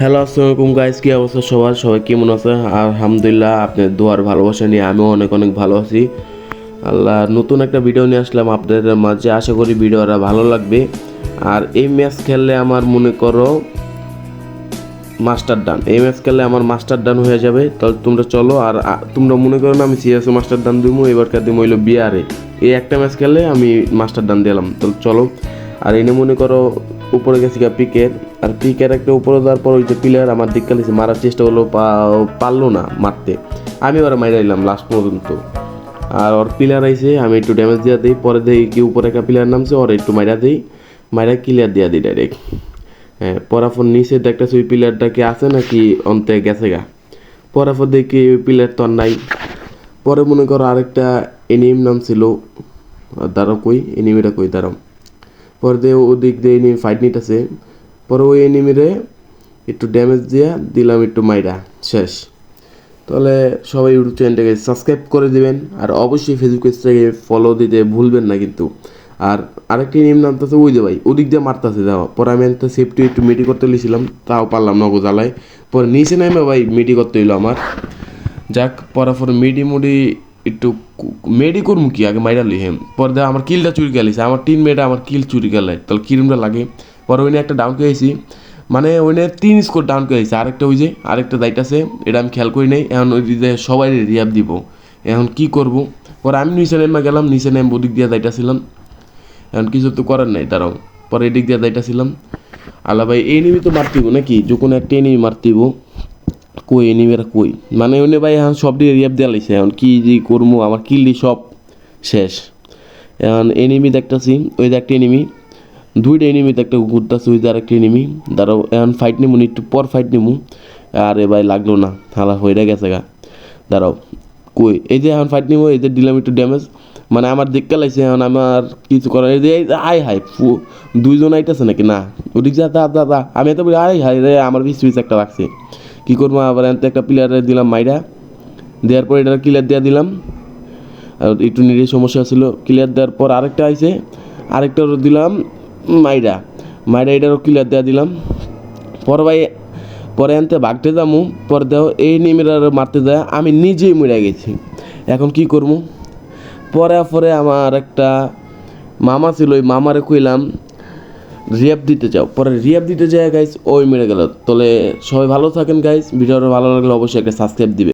Hello আসসালামু আলাইকুম guys কি অবস্থা সবার? সবাই কেমন আছে? আলহামদুলিল্লাহ আপনার দোয়ার ভালোবাসা নিয়ে আমিও অনেক অনেক ভালো আছি। আল্লাহ, নতুন একটা ভিডিও নিয়ে আসলাম আপনাদের মাঝে। আশা করি ভিডিওটা ভালো লাগবে। আর এই ম্যাচ খেললে আমার মনে করো মাস্টার ডান। এই ম্যাচ খেললে আমার মাস্টার ডান হয়ে যাবে। তাহলে তোমরা চলো, আর তোমরা মনে করো না, আমি সিএসও মাস্টার ডান দিব এবারকার দিম হইল বিয়ারে এই একটা ম্যাচ খেললে আমি মাস্টার ডান দিলাম। তাহলে চলো, আর এনে মনে করো উপরে গেছি গা পিকের। আর পিকের একটা উপরে দেওয়ার পর ওই যে প্লেয়ার আমার দিক কালিছে মারার চেষ্টা পা- পারল না মারতে। আমি ওরা মাইরা দিলাম লাস্ট পর্যন্ত। আর ওর প্লেয়ার আইছে, আমি একটু ড্যামেজ দিয়ে দিই, পরে দিই কি উপরে একটা প্লেয়ার নামছে, ওর একটু মাইরা দিই। মাইরা ক্লিয়ার দিয়ে দিই ডাইরেক্ট হ্যাঁ পরাফর নিচে দেখতেছি ওই প্লেয়ারটা কি আছে নাকি অন্তে গেছে গা। পরাফর দেখি ওই প্লেয়ার তো আর নাই। পরে মনে করো আরেকটা এনিম নাম ছিল। দাঁড়াও কই এনিমিটা কই, দাঁড়াও। পরে দিয়ে ওদিক দিয়ে এনিমি ফাইট নিতেছে। পরে ওই এনিমিরে একটু ড্যামেজ দিয়া দিলাম একটু মাইরা। শেষ। তাহলে সবাই ইউটিউব চ্যানেলটাকে সাবস্ক্রাইব করে দিবেন। আর অবশ্যই ফেসবুক পেজটাকে ফলো দিতে ভুলবেন না কিন্তু। আর আরেকটি নিয়ম নামতেছে ওই যে ভাই, ওদিক দিয়ে মারতেছে যাওয়া পরে আমি একটা সেফটি একটু মিটি করতে লিছিলাম তাও পারলাম না গো জ্বালায় পরে নিচে নামে ভাই মিটি করতে হইল আমার। যাক, পরে পরে মেডি মুডি একটু মেডি করব কি? আগে মাইরা লিহে পরে দেখ আমার কিলটা চুরি গেলিছে আমার টিম মেয়েটা আমার কিল চুরি গেলে। তাহলে কিরমটা লাগে? পরে ওইনে একটা ডাউন খেয়েছি মানে ওইনে তিন স্কোর ডাউন খেয়েছি আরেকটা ওই যে, আরেকটা দায়িত্ব আছে। এটা আমি খেয়াল করি নাই। এখন ওই যে সবাই রিয়াব দিব। এখন কি করব? পরে আমি নিচে নেমে গেলাম। নিচে নেম ওদিক দিয়ে দায়িত্বছিলাম এখন কিছু তো করার নাই তারাও পরে এদিক দিয়ে দায়িত্বছিলাম আল্লাহ ভাই এনিমি তো মারতিব নাকি? যে কোনো একটা এনিমি মারতিব কই এনিমিরা কই? মানে ওনে ভাই এখন সব দিয়ে রিয়াপ দেওয়া লাগছে। এখন কী যে করব, আমার কিল্লি সব শেষ। এখন এনিমি দেখতেছি, ওই যে একটা এনিমি দুইটা এনিমি একটা ঘুরতেছে ওই যে আরেকটা এনিমি দাঁড়াও, এখন ফাইট নিমু একটু পর ফাইট নিমু। আরে ভাই, লাগল না, হালা হয়ে গেছে গা। দাঁড়াও, কই? এই যে এখন ফাইট নিবো এই যে দিলাম একটু ড্যামেজ মানে আমার দেখতে লাগছে, এখন আমার কিছু করার এই যে, আয় হাই দুইজন আইতেছে নাকি? না, ওদিক যা দা আমি এত বলি আয় হাই রে, আমার পিস পিস একটা লাগছে। কী করব? আবার এনতে একটা প্লেয়ারে দিলাম মাইরা। দেওয়ার পর এটা ক্লিয়ার দেওয়া দিলাম। আর একটু নিরে সমস্যা ছিল। ক্লিয়ার দেওয়ার পর আরেকটা আইছে। আরেকটারও দিলাম মাইরা। মাইরা এটারও ক্লিয়ার দেওয়া দিলাম। পর ভাই, পরে আনতে ভাগতে যামু। পরে দেও এই নিমের মারতে যায়। আমি নিজেই মরে গেছি। এখন কি করব? পরে পরে আমার একটা মামা ছিল, ওই মামারে কইলাম রিয়াপ দিতে চাও। পরে রিয়াব দিতে যায় গাইস ওই মেরে গেল। তাহলে সবাই ভালো থাকেন গাইস ভিডিওটা ভালো লাগলে অবশ্যই একটা সাবস্ক্রাইব দিবে।